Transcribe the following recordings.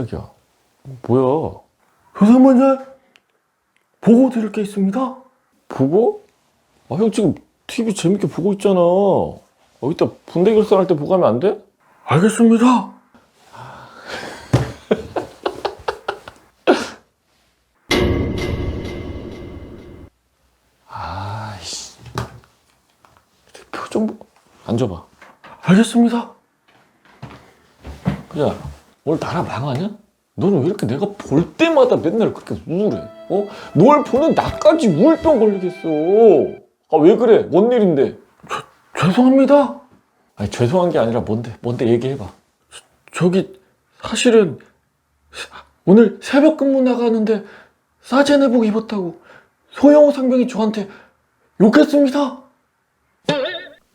깜짝이야. 뭐야? 먼저 보고 드릴 게 있습니다. 보고? 아, 형 지금 TV 재밌게 보고 있잖아. 어, 이따 분대 결산할 때 보고 하면 안 돼? 알겠습니다. 아이씨. 표정, 보- 앉아봐. 알겠습니다. 야, 오늘 나라 망하냐? 너는 왜 이렇게 내가 볼 때마다 맨날 그렇게 우울해? 어? 널 보는 나까지 우울병 걸리겠어. 아, 왜 그래? 뭔 일인데? 죄송합니다. 아니, 죄송한 게 아니라 뭔데? 뭔데 얘기해봐. 저 기 사실은 오늘 새벽 근무 나가는데 사제 내복 입었다고 소영호 상병이 저한테 욕했습니다.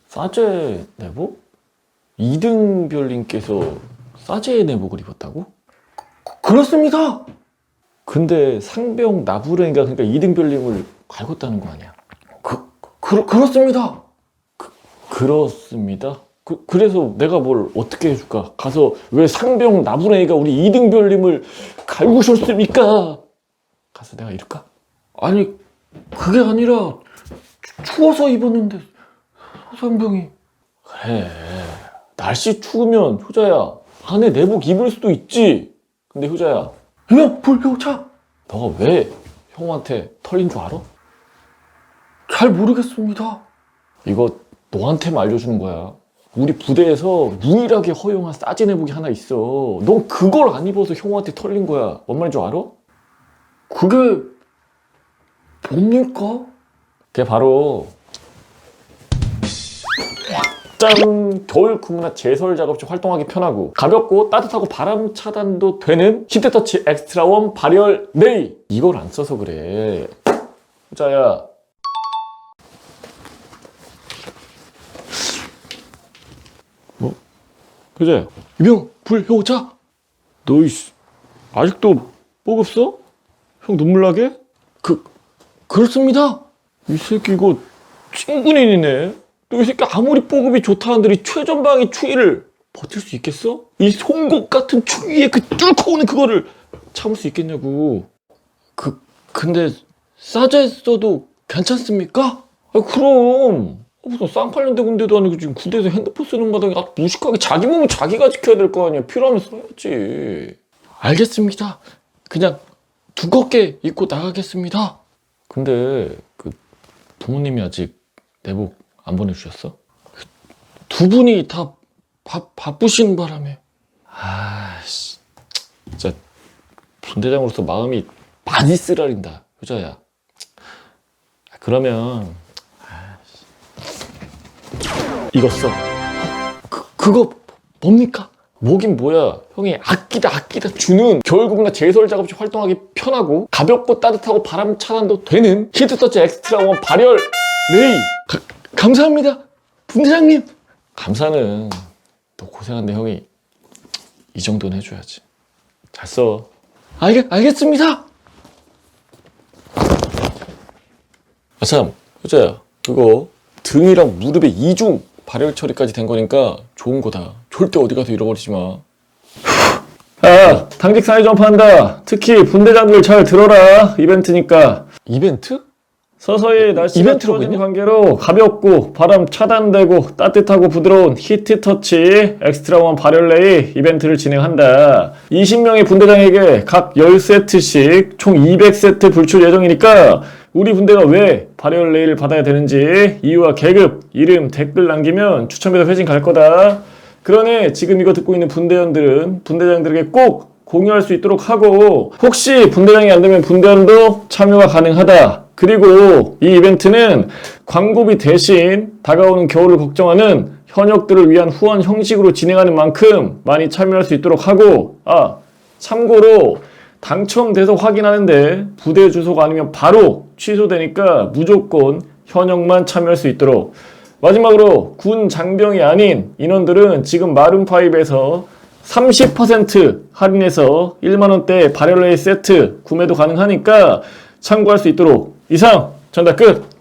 사제 내복? 이등별님께서 사제 내복을 입었다고? 그렇습니다. 근데 상병 나부랭이가 그러니까 이등별님을 갈궜다는 거 아니야? 그, 그 그렇습니다. 그렇습니다. 그, 그래서 내가 뭘 어떻게 해줄까? 가서 왜 상병 나부랭이가 우리 이등별님을 갈구셨습니까? 가서 내가 이럴까? 아니 그게 아니라 추- 추워서 입었는데 소상병이 그래. 날씨 추우면 효자야 안에 내복 입을 수도 있지. 근데 효자야 그냥 불효차 너가 왜 형한테 털린 줄 알아? 잘 모르겠습니다. 이거 너한테만 알려주는 거야. 우리 부대에서 유일하게 허용한 싸진 내복이 하나 있어. 넌 그걸 안 입어서 형한테 털린 거야. 뭔 말인 줄 알아? 그게 뭡니까? 그게 바로 짠! 겨울 근무나 제설 작업 중 활동하기 편하고 가볍고 따뜻하고 바람 차단도 되는 히트터치 엑스트라 원 발열 네이 이걸 안 써서 그래 자야 뭐? 그제 이병 불효차 너 이씨 아직도 뽀급 써? 형 눈물 나게? 그 그렇습니다. 이 새끼 이거 찐군인이네. 너이 새끼 아무리 뽀급이 좋다는 들이 최전방의 추위를 버틸 수 있겠어? 이 송곳 같은 추위에 그 뚫고 오는 그거를 참을 수 있겠냐고. 그 근데 싸제 써도 괜찮습니까? 아 그럼 아, 무슨 쌍팔년대 군대도 아니고 지금 군대에서 핸드폰 쓰는 마당에 아주 무식하게 자기 몸은 자기가 지켜야 될 거 아니야. 필요하면 써야지. 알겠습니다. 그냥 두껍게 입고 나가겠습니다. 근데 그 부모님이 아직 내복 안 보내주셨어? 두 분이 다 바, 바쁘신 바람에 아씨, 진짜 분대장으로서 마음이 많이 쓰라린다, 효자야. 그러면 이거 써. 그, 그거 뭡니까? 뭐긴 뭐야. 형이 아끼다 아끼다 주는 겨울국나 제설 작업 중 활동하기 편하고 가볍고 따뜻하고 바람 차단도 되는 히트터치 엑스트라 원 발열 레이. 가, 감사합니다. 분대장님. 감사는 너 고생한데 형이 이 정도는 해줘야지. 잘 써. 알겠, 알겠습니다. 아 참, 효자야, 그거 등이랑 무릎에 이중 발열 처리까지 된 거니까 좋은 거다. 절대 어디 가서 잃어버리지 마. 아, 당직 사회 점프한다. 특히 분대장들 잘 들어라. 이벤트니까. 이벤트? 서서히 날씨가 추워지는? 관계로 가볍고 바람 차단되고 따뜻하고 부드러운 히트 터치 엑스트라 원 발열레이 이벤트를 진행한다. 20명의 분대장에게 각 10세트씩 총 200세트 불출 예정이니까 우리 분대가 왜 발열레이를 받아야 되는지 이유와 계급, 이름, 댓글 남기면 추첨해서 회진 갈 거다. 그러니 지금 이거 듣고 있는 분대원들은 분대장들에게 꼭 공유할 수 있도록 하고 혹시 분대장이 안 되면 분대원도 참여가 가능하다. 그리고 이 이벤트는 광고비 대신 다가오는 겨울을 걱정하는 현역들을 위한 후원 형식으로 진행하는 만큼 많이 참여할 수 있도록 하고 아 참고로 당첨돼서 확인하는데 부대 주소가 아니면 바로 취소되니까 무조건 현역만 참여할 수 있도록. 마지막으로 군 장병이 아닌 인원들은 지금 마룬파입에서 30% 할인해서 1만원대 발열레이 세트 구매도 가능하니까 참고할 수 있도록 이상 전달 끝!